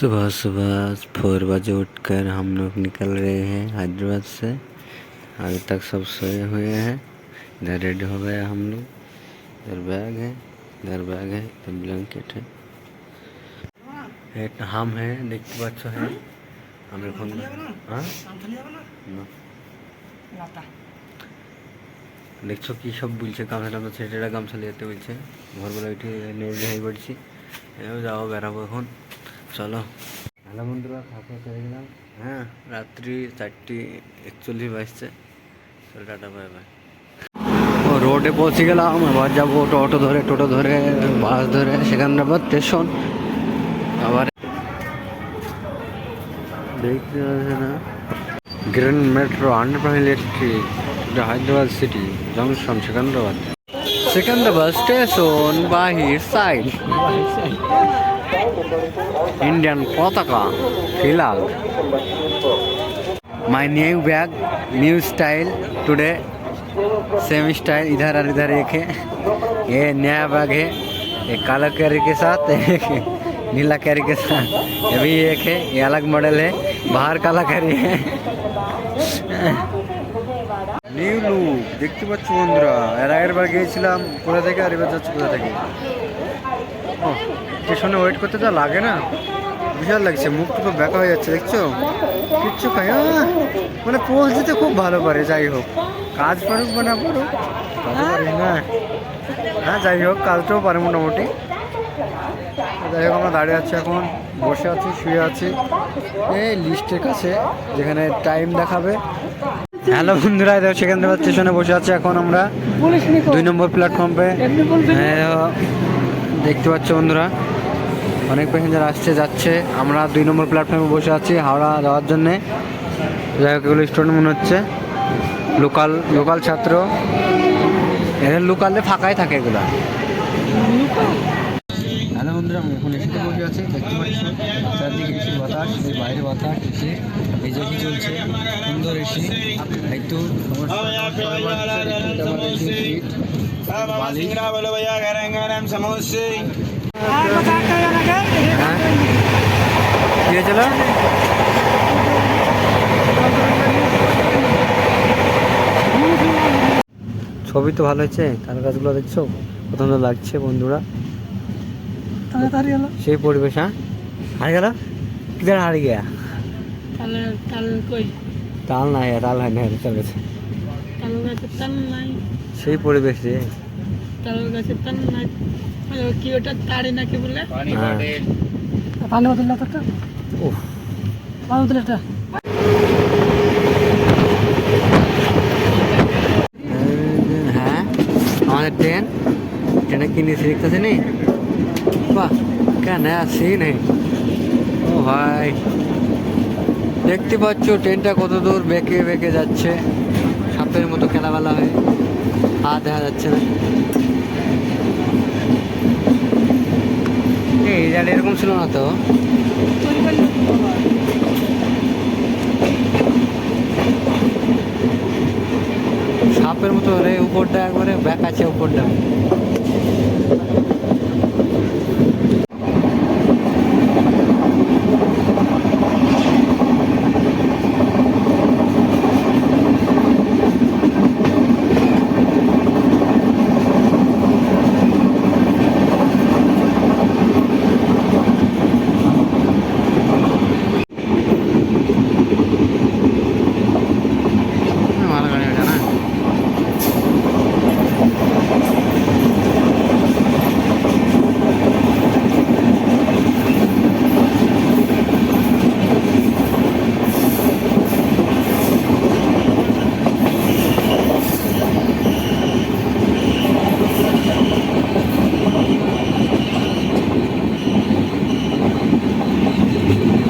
सुबह सुबह फोर बजे उठकर हम लोग निकल रहे हैं हैदराबाद से अभी तक सब सोए हुए हैं इधर रेडी हो गए हम लोग इधर बैग है इधर बैग है इधर ब्लैंकेट है एक हम है দেখতে পাচ্ছ है আমরা এখন হ্যাঁ না। দেখছো কি সব বলছে গামছা টামছা ছেলেরা গামছা লিয়ে বলছে ভোরবেলা উঠে নেই হয়ে পড়ছি এও যাবো বেড়াবো এখন চলো। হ্যালো বন্ধুরা খাওয়া চলে গেলাম। হ্যাঁ রাত্রি চারটি একচল্লিশ বাজছে। চল টাটা বাই বাই ও রোডে পৌঁছে গেলাম আবার যাব অটো ধরে টোটো ধরে বাস ধরে সেখানটাবার স্টেশন আবার দেখতে পাচ্ছে না। গ্র্যান্ড মেট্রো আন্ডারপানি ইলেকট্রিক এটা Hyderabad city junction Secunderabad. Secunderabad station বাহির সাইড ইন্ডিয়ান পতাকা ফিলাল my new bag new style today same style इधर और इधर एक है ये नया बैग है एक काला कैरी के साथ एक नीला कैरी के साथ ये भी एक है ये अलग मॉडल है बाहर काला कैरी है নিউ লুক দেখতে পাচ্ছ বন্ধুরা এর আগের বার গিয়েছিলাম কোথা থেকে আর এবার যাচ্ছি কোথা থেকে স্টেশনে ওয়েট করতে যা লাগে না। বিশাল লাগছে মুখ টুকু ব্যাকা হয়ে যাচ্ছে দেখছ? কিচ্ছু খাই মানে পোজ দিতে খুব ভালো পারে যাই হোক। কাজ পারুক বা না পারুক না। হ্যাঁ যাই হোক কাজটাও পারে মোটামুটি। যাই হোক আমরা দাঁড়িয়ে আছি এখন বসে আছি শুয়ে আছি। এই লিস্টের কাছে যেখানে টাইম দেখাবে। হ্যালো বন্ধুরা দেখো থেকে স্টেশনে বসে আছি এখন আমরা। দুই নম্বর প্ল্যাটফর্মে দেখতে পাচ্ছ বন্ধুরা। অনেক প্যাসেঞ্জার আসছে যাচ্ছে আমরা দুই নম্বর প্ল্যাটফর্মে বসে আছি হাওড়া যাওয়ার জন্যে যাই হোক এগুলো স্টুডেন্ট মনে হচ্ছে লোকাল লোকাল ছাত্র এদের লোকালে ফাঁকাই থাকে এগুলো হ্যালো বন্ধুরা আমি এখন এসিতে বসে আছি দেখতে পাচ্ছি চারদিকে এসির বাতাস এই বাইরে বাতাস এসি এই যে চলছে সুন্দর এসি সিট বালি হ্যাঁ। ছবি তো ভালো হয়েছে তার গাছগুলো দেখছ? প্রথম লাগছে বন্ধুরা। সেই পরিবেশ হ্যাঁ? হারিয়ে গেল? কিধার হারিয়ে গিয়া। তাল নাই তাল হয় না চলেছে সেই পরিবেশ রে। তাল গাছের তাল নাই। কি ওটা তারে নাকি বলে? হ্যাঁ। পানি বোতল না পানি বোতল একটা। হ্যাঁ আমাদের ট্রেন। ট্রেনে কি নিচে দেখতেছে নি? বাহ কেন সিন है ও ভাই। দেখতে পাচ্ছ ট্রেনটা কত দূর বেঁকে বেঁকে যাচ্ছে। সাপের মতো খেলাবেলা হয়ে। আর দেখা যাচ্ছে না। ছিল না তো? সাপের মতো রে উপরটা একবারে ব্যাক আছে উপরটা। you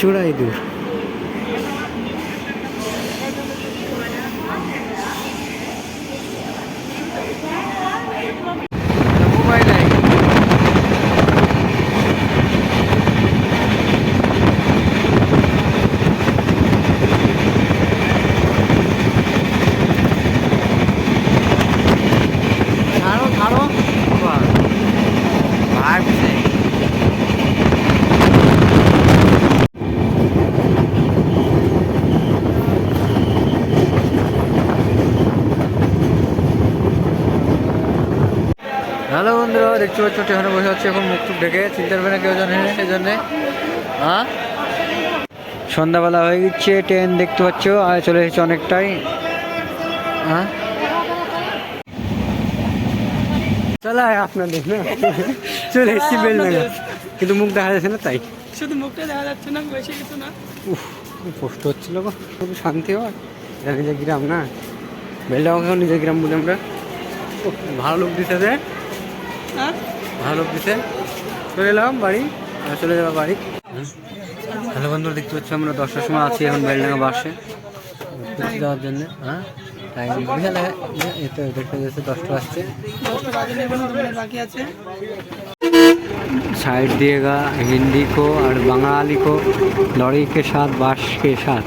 চূড়াই দূর মোবাইল নাই ছাড়ো ছাড়ো ভাগছে হ্যালো বন্ধুরা দেখতে পাচ্ছ এখানে বসে আছি এখন মুখ টুক ঢেকে চিন্তা করবে না কেউ জানে সেই জন্যে হ্যাঁ? সন্ধ্যাবেলা হয়ে গেছে ট্রেন দেখতে পাচ্ছ আর চলে এসেছে অনেকটাই। হ্যাঁ? চলা আপনাদের না? চলে এসেছি বেলডাঙ্গা। কিন্তু মুখ দেখা যাচ্ছে না তাই। শুধু মুখটা দেখা যাচ্ছে না বেশি কিছু না। উফ কষ্ট হচ্ছিল গো। খুব শান্তি হয়। এটা নিজের গ্রাম না? বেলডাঙ্গা নিজের গ্রাম বলি আমরা। ভালো লোক দিতে দে হ্যাঁ ভালো লোক দিতে চলে এলাম বাড়ি আর চলে যাবো বাড়ি হ্যালো বন্ধুরা দেখতে পাচ্ছি আমরা দশটার সময় আছি এখন বেলডাঙ্গা বাসে ঘুরতে যাওয়ার জন্য হ্যাঁ টাইম বিশাল এই তো দেখতে যাচ্ছে দশটা আসছে দশটা বাজে নেই কোনো দোকানে বাকি আছে साइड दिएगा हिंदी को और बंगाली को लॉरी के साथ बास के साथ